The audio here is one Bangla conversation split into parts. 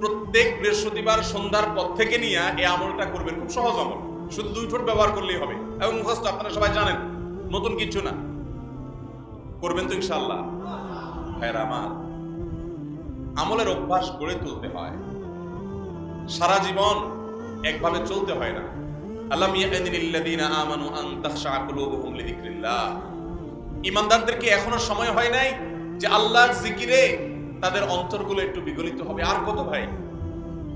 প্রত্যেক বৃহস্পতিবার সন্ধ্যার পর থেকে নিয়ে এই আমলটা করবেন। খুব সহজ আমল। শুধু দুই ঠোঁট ব্যবহার করলেই হবে। এবং মুখস্থ, আপনারা সবাই জানেন, নতুন কিছু না। করবেন তো ইনশাল্লাহ ভাইরা আমার, আমলের অভ্যাস গড়ে তুলতে হয়। সারা জীবন একভাবে চলতে হয় না। আল্লাহ আমানু আন তাখশা কুলুবুহুম লিযিকরিল্লাহ। ইমানদারদেরকে এখনও সময় হয় নাই যে আল্লাহর জিকিরে তাদের অন্তরগুলো একটু বিগলিত হবে। আর কত ভাই?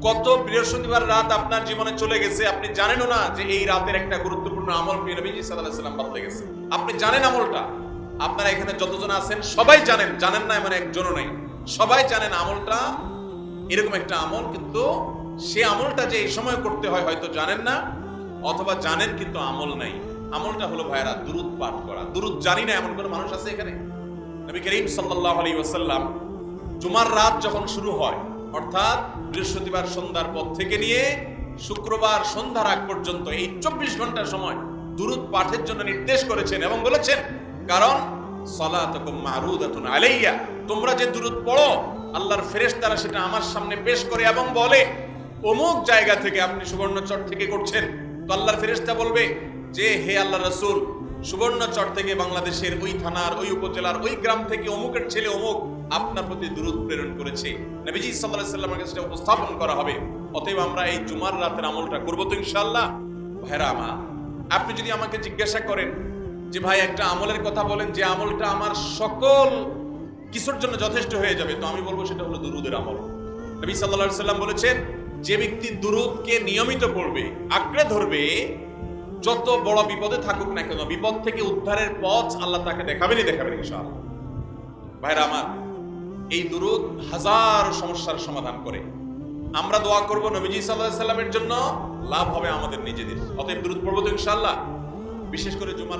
কত বৃহস্পতিবার রাত আপনার জীবনে চলে গেছে, আপনি জানেনও না যে এই রাতের একটা গুরুত্বপূর্ণ আমল প্রিয় নবীজি সাল্লাম বদলে গেছে আপনি জানেন আমলটা? আপনারা এখানে যতজন আছেন, সবাই জানেন জানেন না মানে একজনও নাই। সবাই জানেন আমলটা এরকম একটা আমল, কিন্তু সে আমলটা যে এই সময় করতে হয়, হয়তো জানেন না, অথবা জানেন কিন্তু আমল নাই। আমলটা হলো ভাইরা দুরুদ পাঠ করা। দুরুদ জানি না এমন কোনো মানুষ আছে এখানে? নবী করিম সাল্লাল্লাহু আলাইহি ওয়াসাল্লাম জুমার রাত যখন শুরু হয়, অর্থাৎ বৃহস্পতিবার সন্ধ্যার পর থেকে নিয়ে শুক্রবার সন্ধ্যার আগ পর্যন্ত এই চব্বিশ ঘণ্টার সময় দুরুদ পাঠের জন্য নির্দেশ করেছেন এবং বলেছেন, কারণ সলাতুকুম মারুদাতুন আলাইয়া, তোমরা যে দুরুদ পড়ো, আল্লাহর ফেরেশতারা সেটা আমার সামনে পেশ করে এবং বলে, অমুক জায়গা থেকে আপনি সুবর্ণচর থেকে করছেন। তো আল্লাহর ফেরেশতা বলবে যে, হে আল্লাহ রাসূল, সুবর্ণচর থেকে বাংলাদেশের ওই থানার, ওই উপজেলার, ওই গ্রাম থেকে অমুকের ছেলে অমুক আপনার প্রতি দূরত প্রেরণ করেছে। নবীজি আলাইহি সাল্লামের কাছে উপস্থাপন করা হবে। অতএব আমরা এই জুমার রাতের আমলটা করব তো ইনশাআল্লাহ। ভাইরা আমার, আপনি যদি আমাকে জিজ্ঞাসা করেন যে ভাই একটা আমলের কথা বলেন যে আমলটা আমার সকল কিছুর জন্য যথেষ্ট হয়ে যাবে, তো আমি বলব সেটা হলো দুরুদের আমল। নবী আলাইহি সাল্লাম বলেছেন, যে ব্যক্তি দুরুদকে নিয়মিত পড়বে, আঁকড়ে ধরবে, যত বড় বিপদে থাকুক না কেন, বিপদ থেকে উদ্ধারের পথ আল্লাহ তাকে দেখাবেনই দেখাবেন ইনশাআল্লাহ। ভাইরা আমার এই দুরুদ হাজার সমস্যার সমাধান করে। আমরা দোয়া করব নবীজি সাল্লাহ সাল্লামের জন্য। লাভ হবে আমাদের নিজেদের। অতএব দুরুদ পর্বত তো ইনশাআল্লাহ। বিশেষ করে জুমার